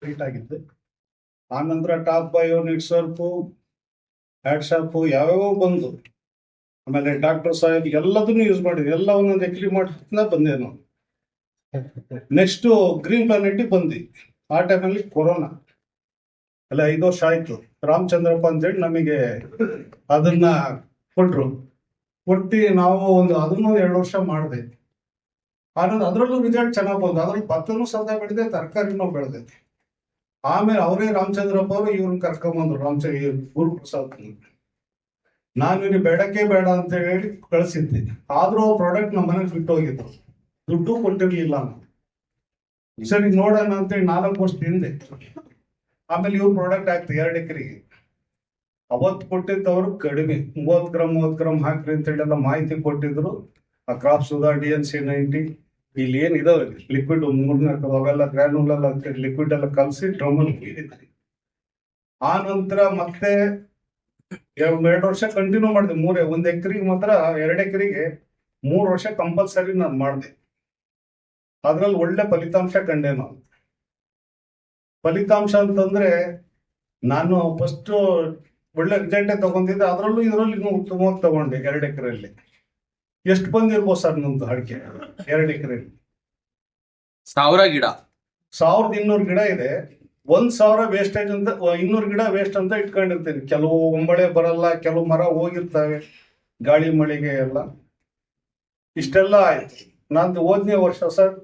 Complete ಆಗಿತ್ತು ಆನಂತರ top bio ನಿಟ್ ಸರ್ಪು ಹ್ಯಾಡ್ ಶಾಪು ಯಾವ್ಯಾವ ಬಂದು. ಆಮೇಲೆ ಡಾಕ್ಟರ್ ಸಾಹೇಬ್ ಎಲ್ಲದನ್ನು ಯೂಸ್ ಮಾಡಿದ್ವಿ ಎಲ್ಲ ಒಂದೊಂದು ಎಕ್ರಿ ಮಾಡ್ತಾ ಬಂದೆ ನಾನು. ನೆಕ್ಸ್ಟ್ ಗ್ರೀನ್ ಪ್ಲಾನೆಟ್ ಬಂದ್ವಿ ಆ ಟೈಮಲ್ಲಿ ಕೊರೋನಾ. ಅಲ್ಲ ಐದು ವರ್ಷ ಆಯ್ತು. ರಾಮಚಂದ್ರಪ್ಪ ಅಂತೇಳಿ ನಮಗೆ ಅದನ್ನ ಕೊಟ್ರು. ಕೊಟ್ಟು ನಾವು ಒಂದು ಅದನ್ನೊಂದು ಎರಡು ವರ್ಷ ಮಾಡಿದೆ. ಆನಂದ್ ಅದರಲ್ಲೂ ರಿಸಲ್ಟ್ ಚೆನ್ನಾಗಿ ಬಂತು ಅದ್ರಲ್ಲಿ ಭತ್ತನೂ ಸದಾ ಬೆಳೆದೆ, ತರಕಾರಿನೂ ಬೆಳೆದೆ. ಆಮೇಲೆ ಅವರೇ ರಾಮಚಂದ್ರಪ್ಪ ಅವರು ಇವ್ರನ್ನ ಕರ್ಕೊಂಬಂದ್ರು ರಾಮಚಂದ್ರ ಗುರುಪ್ರಸಾದ್ ನಾನು ಇಲ್ಲಿ ಬೇಡಕ್ಕೆ ಬೇಡ ಅಂತ ಹೇಳಿ ಕಳಿಸಿದ್ದೆ. ಆದ್ರೂ ಪ್ರಾಡಕ್ಟ್ ನಮ್ಮ ಮನೆಗೆ ಬಿಟ್ಟು ದುಡ್ಡು ಕೊಟ್ಟಿರ್ಲಿಲ್ಲ ಸರಿ, ನೋಡೋಣ ಅಂತೇಳಿ ನಾಲ್ಕು ವರ್ಷ ಹಿಂದೆ ಆಮೇಲೆ ಇವ್ರ ಪ್ರಾಡಕ್ಟ್ ಆಗ್ತದೆ ಎರಡು ಎಕರೆಗೆ. ಅವತ್ತು ಕೊಟ್ಟಿದ್ದವರು ಕಡಿಮೆ. ಮೂವತ್ತು ಗ್ರಾಮ್ ಮೂವತ್ತು ಗ್ರಾಮ್ ಹಾಕ್ರಿ ಅಂತ ಹೇಳಿ ಎಲ್ಲ ಮಾಹಿತಿ ಕೊಟ್ಟಿದ್ರು. ಆ crop Sudha D N C ninety ಇಲ್ಲಿ ಏನ್ ಇದಾವೆ ಲಿಕ್ವಿಡ್ ಮೂರ್ನಾಲ್ಕು ಅವೆಲ್ಲ ಗ್ರಾನುಲ್ ಎಲ್ಲ ಲಿಕ್ವಿಡ್ ಎಲ್ಲ ಕಲಸಿ ಡ್ರಮ್ ಅಲ್ಲಿ ಆ ನಂತರ ಮತ್ತೆ ಎರಡು ವರ್ಷ ಕಂಟಿನ್ಯೂ ಮಾಡಿದೆ, ಮೂರೇ, ಒಂದ್ ಎಕರೆಗೆ ಮಾತ್ರ ಎರಡು ಎಕರೆಗೆ ಮೂರು ವರ್ಷ ಕಂಪಲ್ಸರಿ ನಾನು ಮಾಡಿದೆ. ಅದ್ರಲ್ಲಿ ಒಳ್ಳೆ ಫಲಿತಾಂಶ ಕಂಡೆ ನಾನು. ಫಲಿತಾಂಶ ಅಂತಂದ್ರೆ ನಾನು ಫಸ್ಟ್ ಒಳ್ಳೆ ರಿಸಲ್ಟೇ ತಗೊಂಡಿದ್ದೆ, ಅದರಲ್ಲೂ ಇದರಲ್ಲಿ ಉತ್ತಮವಾಗಿ ತಗೊಂಡೆ ಎರಡು ಎಕರೆಯಲ್ಲಿ. ಎಷ್ಟು ಬಂದಿರ್ಬೋದು ಸರ್ ನಮ್ದು ಅಡಿಕೆ? ಎರಡು ಎಕರೆ. ಸಾವಿರ ಗಿಡ. ಸಾವಿರದ ಇನ್ನೂರು ಗಿಡ ಇದೆ. ಒಂದ್ ಸಾವಿರ ವೇಸ್ಟೇಜ್ ಅಂತ ಇನ್ನೂರು ಗಿಡ ವೇಸ್ಟ್ ಅಂತ ಇಟ್ಕೊಂಡಿರ್ತೀನಿ. ಕೆಲವು ಒಂಬಳೆ ಬರಲ್ಲ ಕೆಲವು ಮರ ಹೋಗಿರ್ತವೆ ಗಾಳಿ ಮಳೆಗೆ ಎಲ್ಲ. ಇಷ್ಟೆಲ್ಲ ಆಯ್ತು. ನಾನು ಹೋದ್ನೇ ವರ್ಷ ಸರ್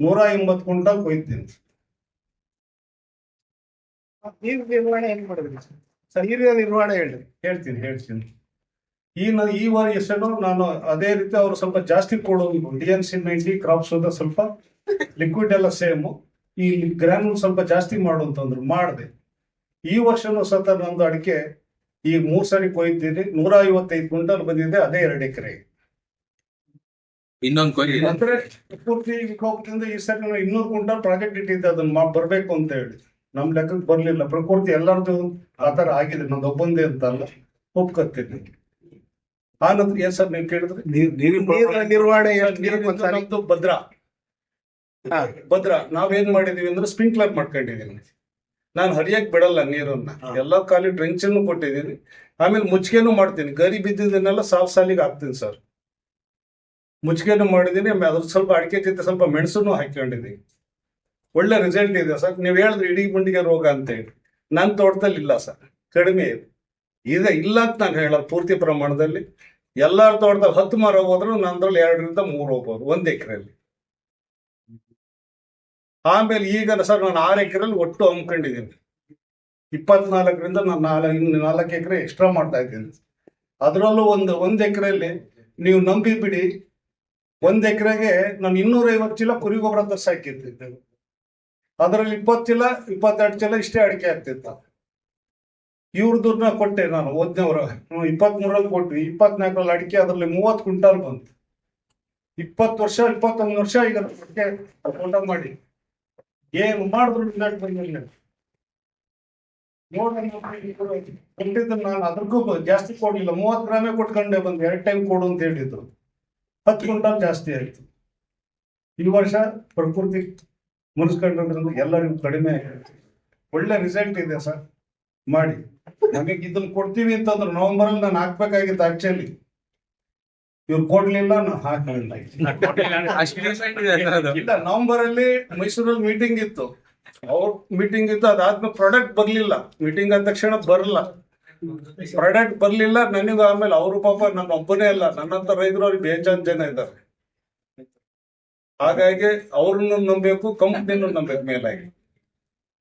ನೂರ ಎಂಬತ್ತು ಕುಂಟಲ್ ಕೊಯ್ತೀನಿ. ನೀರು ನಿರ್ವಹಣೆ ಹೆಂಗ್ ಮಾಡಿದ್ರಿ ಸರ್? ಸರ್ ನೀರಿನ ನಿರ್ವಹಣೆ ಹೇಳ್ರಿ ಹೇಳ್ತೀನಿ ಹೇಳ್ತೀನಿ. ಈ ನ- ಈ ವರ್ಷನೂ ನಾನು ಅದೇ ರೀತಿ ಅವ್ರು ಸ್ವಲ್ಪ ಜಾಸ್ತಿ ಕೊಡೋದು D N C ninety crops ಸ್ವಲ್ಪ ಲಿಕ್ವಿಡ್ ಎಲ್ಲ ಸೇಮು ಈ ಗ್ರಾನುಲ್ ಸ್ವಲ್ಪ ಜಾಸ್ತಿ ಮಾಡು ಅಂತಂದ್ರು ಮಾಡಿದೆ. ಈ ವರ್ಷನೂ ಸತ ನಂದು ಅಡಿಕೆ ಈ ಮೂರ್ ಸಾರಿ ಕೊಯ್ದಿದ್ದೀನಿ ನೂರ ಐವತ್ತೈದು ಕ್ವಿಂಟಲ್ ಬಂದಿದೆ. ಅದೇ ಎರಡು ಎಕರೆ. ಇನ್ನೊಂದು ಕೊಯ್ಲಿ ಅಂದ್ರೆ ಪೂರ್ತಿ ವಿಕೋಪದಿಂದ ಈ ಸರಿ ನಾನು ಇನ್ನೂರು ಕ್ವಿಂಟಲ್ ಪ್ರಾಜೆಕ್ಟ್ ಇಟ್ಟಿದ್ದೆ. ಅದನ್ನ ಬರ್ಬೇಕು ಅಂತ ಹೇಳಿ. ನಮ್ ಲೆಕ್ಕಕ್ಕೆ ಬರ್ಲಿಲ್ಲ. ಪ್ರಕೃತಿ ಎಲ್ಲರದು ಆತರ ಆಗಿದೆ. ನಂದು ಒಬ್ಬಂದೇ ಅಂತ ಅಲ್ಲ. ಒಪ್ಕೊತೀನಿ. ಆ ನಂತರ ಏನ್ ಸರ್ ನೀವು ಕೇಳಿದ್ರೆ? ನೀರಿನ ನಿರ್ವಹಣೆ ನಮ್ದು ಭದ್ರಾ. ಭದ್ರಾ. ನಾವೇನ್ ಮಾಡಿದೀವಿ ಅಂದ್ರೆ ಸ್ಪ್ರಿಂಕ್ಲರ್ ಮಾಡ್ಕೊಂಡಿದೀನಿ ನಾನು ಹರಿಯಕ್ ಬಿಡಲ್ಲ ನೀರನ್ನ. ಎಲ್ಲ ಖಾಲಿ ಡ್ರೆಂಚ್ ಅನ್ನು ಕೊಟ್ಟಿದ್ದೀನಿ ಆಮೇಲೆ ಮುಚ್ಚಿಗೆನೂ ಮಾಡ್ತೀನಿ. ಗರಿ ಬಿದ್ದಿದ್ದನ್ನೆಲ್ಲ ಸಾಲ್ ಸಾಲಿಗೆ ಹಾಕ್ತೀನಿ ಸರ್. ಮುಚ್ಚಿಗೆನೂ ಮಾಡಿದ್ದೀನಿ ಆಮೇಲೆ ಅದ್ರ ಸ್ವಲ್ಪ ಅಡಿಕೆ ಜೊತೆ ಸ್ವಲ್ಪ ಮೆಣಸನ್ನು ಹಾಕೊಂಡಿದ್ದೀನಿ ಒಳ್ಳೆ ರಿಸಲ್ಟ್ ಇದೆ ಸರ್. ನೀವು ಹೇಳಿದ್ರಿ ಇಡೀ ಗುಂಡಿಗೆ ರೋಗ ಅಂತ ಹೇಳಿ ನನ್ನ ತೋಟದಲ್ಲಿ ಇಲ್ಲ ಸರ್. ಕಡಿಮೆ ಇದೆ. ಇದೆ ಇಲ್ಲ ಅಂತ ನಾನು ಹೇಳೋದು ಪೂರ್ತಿ ಪ್ರಮಾಣದಲ್ಲಿ. ಎಲ್ಲರ ತೋಟದಲ್ಲಿ ಹತ್ತು ಮರ ಹೋದ್ರು ನಂದ್ರಲ್ಲಿ ಎರಡರಿಂದ ಮೂರು ಹೋಗ್ಬೋದು, ಒಂದು ಎಕರೆಯಲ್ಲಿ. ಆಮೇಲೆ ಈಗ ಸರ್ ನಾನು ಆರು ಎಕರೆಯಲ್ಲಿ ಒಟ್ಟು ಹಮ್ಮಿಕೊಂಡಿದ್ದೀನಿ. ಇಪ್ಪತ್ನಾಲ್ಕರಿಂದ ನಾನು ನಾಲ್ಕು ಇನ್ನು ನಾಲ್ಕು ಎಕರೆ ಎಕ್ಸ್ಟ್ರಾ ಮಾಡ್ತಾ ಇದ್ದೀನಿ. ಅದರಲ್ಲೂ ಒಂದು ಒಂದು ಎಕರೆಯಲ್ಲಿ ನೀವು ನಂಬಿ ಬಿಡಿ, ಒಂದು ಎಕರೆಗೆ ನಾನು ಇನ್ನೂರ ಐವತ್ತು ಚೀಲ ಕುರಿ ಗೊಬ್ಬರ ಹಾಕಿರ್ತಿದ್ದೆ ಅದರಲ್ಲಿ ಇಪ್ಪತ್ತು ಚೀಲ, ಇಪ್ಪತ್ತೆರಡು ಚೀಲ ಇಷ್ಟೇ ಅಡಿಕೆ ಆಗ್ತಿತ್ತು ಇವ್ರದನ್ನ ಕೊಟ್ಟೆ ನಾನು ಓದ್ನವ್ರ ಇಪ್ಪತ್ತ್ ಮೂರಲ್ಲಿ ಕೊಟ್ವಿ. ಇಪ್ಪತ್ನಾಲ್ಕರಲ್ಲಿ ಅಡಿಕೆ, ಅದರಲ್ಲಿ ಮೂವತ್ತು ಕ್ವಿಂಟಾಲ್ ಬಂತು. ಇಪ್ಪತ್ತು ವರ್ಷ, ಇಪ್ಪತ್ತೊಂದು ವರ್ಷ ಈಗ ಅಡಿಕೆ ಊಟ ಮಾಡಿ. ಏನ್ ಮಾಡಿದ್ರು ರಿಸಲ್ಟ್ ಬಂದಿಲ್ಲ. ನೋಡ್ರಿ ಕೊಟ್ಟಿದ್ದು ನಾನು ಅದಕ್ಕೂ ಜಾಸ್ತಿ ಕೊಡ್ಲಿಲ್ಲ. ಮೂವತ್ತು ಗ್ರಾಮೇ ಕೊಟ್ಕೊಂಡೆ ಬಂದು. ಎರಡು ಟೈಮ್ ಕೊಡು ಅಂತ ಹೇಳಿದ್ರು. ಹತ್ತು ಕ್ವಿಂಟಾಲ್ ಜಾಸ್ತಿ ಆಯ್ತು. ಈ ವರ್ಷ ಪ್ರಕೃತಿ ಮುನಿಸ್ಕೊಂಡ್ರೆ ಎಲ್ಲರಿಗೂ ಕಡಿಮೆ ಆಗಿದೆ ಒಳ್ಳೆ ರಿಸಲ್ಟ್ ಇದೆ ಸರ್. ಮಾಡಿ. ನಮಗೆ ಇದನ್ನ ಕೊಡ್ತೀವಿ ಅಂತಂದ್ರೆ ನವೆಂಬರ್ ಅಲ್ಲಿ ನಾನು ಹಾಕ್ಬೇಕಾಗಿತ್ತು ಆಕ್ಚುಲಿ ಇವ್ರು ಕೊಡ್ಲಿಲ್ಲ. ಇಲ್ಲ ನವೆಂಬರ್ ಅಲ್ಲಿ ಮೈಸೂರಲ್ಲಿ ಮೀಟಿಂಗ್ ಇತ್ತು. ಅವ್ರ ಮೀಟಿಂಗ್ ಇತ್ತು ಅದಾದ್ಮೇಲೆ ಪ್ರಾಡಕ್ಟ್ ಬರ್ಲಿಲ್ಲ. ಮೀಟಿಂಗ್ ಆದ ತಕ್ಷಣ ಬರಲ್ಲ. ಪ್ರಾಡಕ್ಟ್ ಬರ್ಲಿಲ್ಲ ನನಗೆ ಆಮೇಲೆ ಅವರು ಪಾಪ ನನ್ನ ಒಬ್ಬನೇ ಅಲ್ಲ. ನನ್ನಂತ ರೈತರು ಅವ್ರಿಗೆ ಬೇಜಾನ್ ಜನ ಇದ್ದಾರೆ ಹಾಗಾಗಿ ಅವ್ರನ್ನು ನಂಬೇಕು ಕಂಪ್ನಿನೂ ನಂಬೇಕು ಮೇಲಾಗಿ.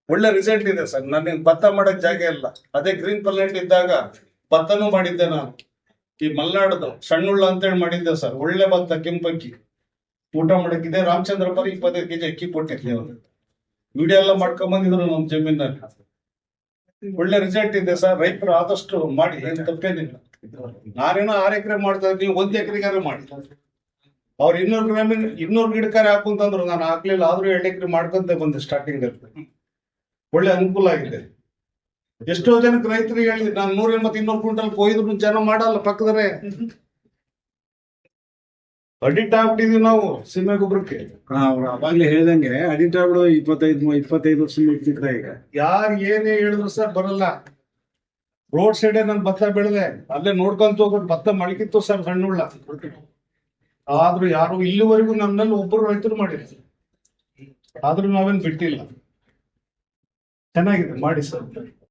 ಒಳ್ಳೆ ರಿಸಲ್ಟ್ ಇದೆ ಸರ್. ನನಗೆ ಭತ್ತ ಮಾಡಕ್ ಜಾಗ ಇಲ್ಲ. ಅದೇ ಗ್ರೀನ್ ಪ್ಲಾನೆಟ್ ಇದ್ದಾಗ ಭತ್ತನೂ ಮಾಡಿದ್ದೆ ನಾನು. ಈ ಮಲ್ನಾಡದು ಸಣ್ಣುಳ್ಳ ಅಂತೇಳಿ ಮಾಡಿದ್ದೆ ಸರ್. ಒಳ್ಳೆ ಭತ್ತ ಕೆಂಪಕ್ಕಿ. ಊಟ ಮಾಡಕ್ಕಿದೆ ರಾಮಚಂದ್ರ ಬರೀ ಇಪ್ಪತ್ತೈದು ಕೆಜಿ ಅಕ್ಕಿ ಕೊಟ್ಟಿರ್ಲಿ ಅವರು. ವಿಡಿಯೋ ಎಲ್ಲ ಮಾಡ್ಕೊಂಡ್ ಬಂದಿದ್ರು ನಮ್ಮ ಜಮೀನಲ್ಲಿ. ಒಳ್ಳೆ ರಿಸಲ್ಟ್ ಇದೆ ಸರ್. ರೈತರು ಆದಷ್ಟು ಮಾಡಿ. ಏನ್ ತಪ್ಪೇನಿಲ್ಲ. ನಾನೇನೋ ಆರು ಎಕರೆ ಮಾಡ್ತಾ ಇದ್ದೀನಿ ನೀವು ಒಂದ್ ಎಕರೆಗಾರ ಮಾಡಿ. ಅವ್ರು ಇನ್ನೂರು ಗ್ರಾಮಿನ ಇನ್ನೂರು ಗಿಡಕಾರೆ ಹಾಕುಂತಂದ್ರು. ನಾನು ಹಾಕ್ಲಿಲ್ಲ. ಆದ್ರೂ ಎರಡು ಎಕರೆ ಮಾಡ್ಕೊಂತ ಬಂದೆ ಸ್ಟಾರ್ಟಿಂಗ್ ಅಲ್ಲಿ. ಒಳ್ಳೆ ಅನುಕೂಲ ಆಗಿದೆ. ಎಷ್ಟೋ ಜನಕ್ಕೆ ರೈತರಿಗೆ ಹೇಳಿ ನಾನು ನೂರ ಎಂಬತ್ತು ಇನ್ನೂರು ಕ್ವಿಂಟಲ್ ಕೊಯ್ದ್ರು ಜನ ಮಾಡಲ್ಲ ಪಕ್ಕದರೆ ಅಡಿಟ್ ಆಗ್ಬಿಟ್ಟಿದೀವಿ ನಾವು ಸಿಮೆ ಗೊಬ್ಬರಕ್ಕೆ. ಅವಾಗ್ಲೇ ಹೇಳ್ದಂಗೆ ಅಡಿಟ್ ಆಗ್ಬಿಡು ಇಪ್ಪತ್ತೈದು ಇಪ್ಪತ್ತೈದು ವರ್ಷ ಮುಗ್ತಿದ್ರೆ ಈಗ. ಯಾರು ಏನೇ ಹೇಳಿದ್ರು ಸರ್ ಬರಲ್ಲ. ರೋಡ್ ಸೈಡ್ ನನ್ ಭತ್ತ ಬೆಳೆದೆ. ಅಲ್ಲೇ ನೋಡ್ಕೊಂತ ಹೋಗ್ಬಿಟ್ಟು ಭತ್ತ ಮಳಕಿತ್ತು ಸರ್ ಸಣ್ಣುಳ್ಳ. ಆದ್ರೂ ಯಾರು ಇಲ್ಲಿವರೆಗೂ ನಮ್ಮಲ್ಲಿ ಒಬ್ಬರು ರೈತರು ಮಾಡಿದ್ರು ಆದ್ರೂ ನಾವೇನ್ ಬಿಟ್ಟಿಲ್ಲ. ಚೆನ್ನಾಗಿದೆ ಮಾಡಿ ಸರ್.